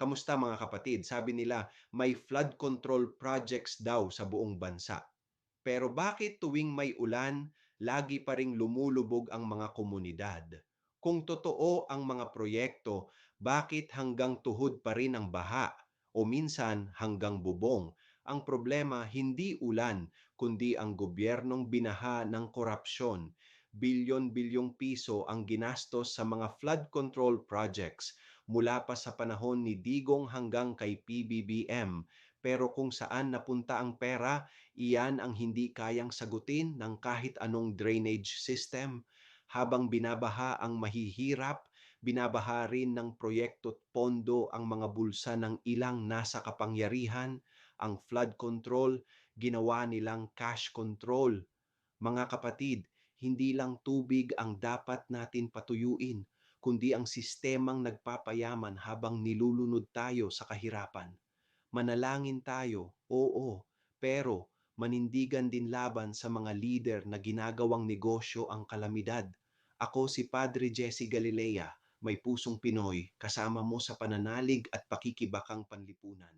Kamusta mga kapatid? Sabi nila, may flood control projects daw sa buong bansa. Pero bakit tuwing may ulan, lagi pa ring lumulubog ang mga komunidad? Kung totoo ang mga proyekto, bakit hanggang tuhod pa rin ang baha? O minsan hanggang bubong? Ang problema hindi ulan, kundi ang gobyernong binaha ng korupsyon. Bilyon-bilyong piso ang ginastos sa mga flood control projects mula pa sa panahon ni Digong hanggang kay PBBM. Pero kung saan napunta ang pera, iyan ang hindi kayang sagutin ng kahit anong drainage system. Habang binabaha ang mahihirap, binabaha rin ng proyekto at pondo ang mga bulsa ng ilang nasa kapangyarihan. Ang flood control, ginawa nilang cash control. Mga kapatid, hindi lang tubig ang dapat natin patuyuin, kundi ang sistemang nagpapayaman habang nilulunod tayo sa kahirapan. Manalangin tayo, oo, pero manindigan din laban sa mga lider na ginagawang negosyo ang kalamidad. Ako si Padre Jesse Galilea, may pusong Pinoy, kasama mo sa pananalig at pakikibakang panlipunan.